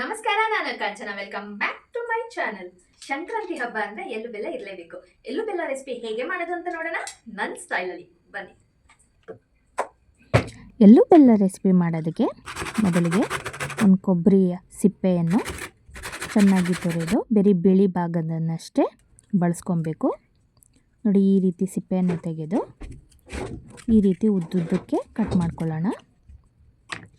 ನಮಸ್ಕಾರ. ನಾನು Kanchana. Welcome back to my channel Sankranti ಹಬ್ಬ ಅಂದ್ರೆ ಎಳ್ಳು ಬೆಲ್ಲ ಇರಲೇಬೇಕು. ಎಳ್ಳು ಬೆಲ್ಲ ರೆಸಿಪಿ ಹೇಗೆ ಮಾಡೋದು ಅಂತ ನೋಡೋಣ. ನನ್ನ ಸ್ಟೈಲಲ್ಲಿ ಬನ್ನಿ. ಎಳ್ಳು ಬೆಲ್ಲ ರೆಸಿಪಿ ಮಾಡೋದಕ್ಕೆ ಮೊದಲಿಗೆ ಒಂದು ಕೊಬ್ಬರಿಯ ಸಿಪ್ಪೆಯನ್ನು ಚೆನ್ನಾಗಿ ತೊರೆದು ಬರೀ ಬಿಳಿ ಭಾಗದನ್ನಷ್ಟೇ ಬಳಸ್ಕೊಬೇಕು. ನೋಡಿ ಈ ರೀತಿ ಸಿಪ್ಪೆಯನ್ನು ತೆಗೆದು ಈ ರೀತಿ ಉದ್ದುದ್ದಕ್ಕೆ ಕಟ್ ಮಾಡ್ಕೊಳ್ಳೋಣ.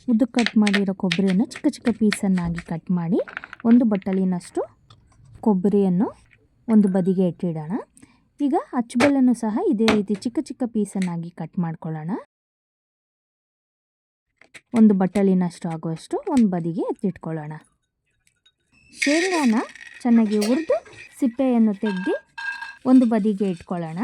ಉದ್ದು ಕಟ್ ಮಾಡಿರೋ ಕೊಬ್ಬರಿಯನ್ನು ಚಿಕ್ಕ ಚಿಕ್ಕ ಪೀಸನ್ನಾಗಿ ಕಟ್ ಮಾಡಿ ಒಂದು ಬಟ್ಟಲಿನಷ್ಟು ಕೊಬ್ಬರಿಯನ್ನು ಒಂದು ಬದಿಗೆ ಇಟ್ಟಿಡೋಣ ಈಗ ಅಚ್ಚುಬೆಲ್ಲನ್ನು ಸಹ ಇದೇ ರೀತಿ ಚಿಕ್ಕ ಚಿಕ್ಕ ಪೀಸನ್ನಾಗಿ ಕಟ್ ಮಾಡ್ಕೊಳ್ಳೋಣ. ಒಂದು ಬಟ್ಟಲಿನಷ್ಟು ಆಗುವಷ್ಟು ಒಂದು ಬದಿಗೆ ಎತ್ತಿಟ್ಕೊಳ್ಳೋಣ. ಶೇಂಗಾನ ಚೆನ್ನಾಗಿ ಹುರಿದು ಸಿಪ್ಪೆಯನ್ನು ತೆಗೆದು ಒಂದು ಬದಿಗೆ ಇಟ್ಕೊಳ್ಳೋಣ.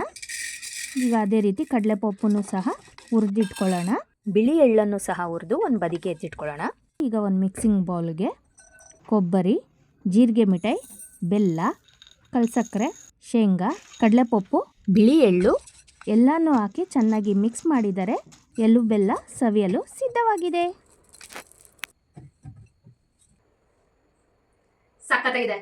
ಈಗ ಅದೇ ರೀತಿ ಕಡಲೆಪಪ್ಪನ್ನು ಸಹ ಹುರಿದಿಟ್ಕೊಳ್ಳೋಣ. ಬಿಳಿ ಎಳ್ಳನ್ನು ಸಹ ಹುರಿದು ಒಂದು ಬದಿಗೆ ಎತ್ತಿಟ್ಕೊಳ್ಳೋಣ. ಈಗ ಒಂದು ಮಿಕ್ಸಿಂಗ್ ಬೌಲ್ಗೆ ಕೊಬ್ಬರಿ, ಜೀರಿಗೆ ಮಿಠಾಯಿ, ಬೆಲ್ಲ ಕಲ್ಸಕ್ಕರೆ ಶೇಂಗಾ, ಕಡಲೆಪಪ್ಪು, ಬಿಳಿ ಎಳ್ಳು ಎಲ್ಲನೂ ಹಾಕಿ ಚೆನ್ನಾಗಿ ಮಿಕ್ಸ್ ಮಾಡಿದರೆ ಎಳ್ಳು ಬೆಲ್ಲ ಸವಿಯಲು ಸಿದ್ಧವಾಗಿದೆ. ಸಖತ್ತಾಗಿದೆ.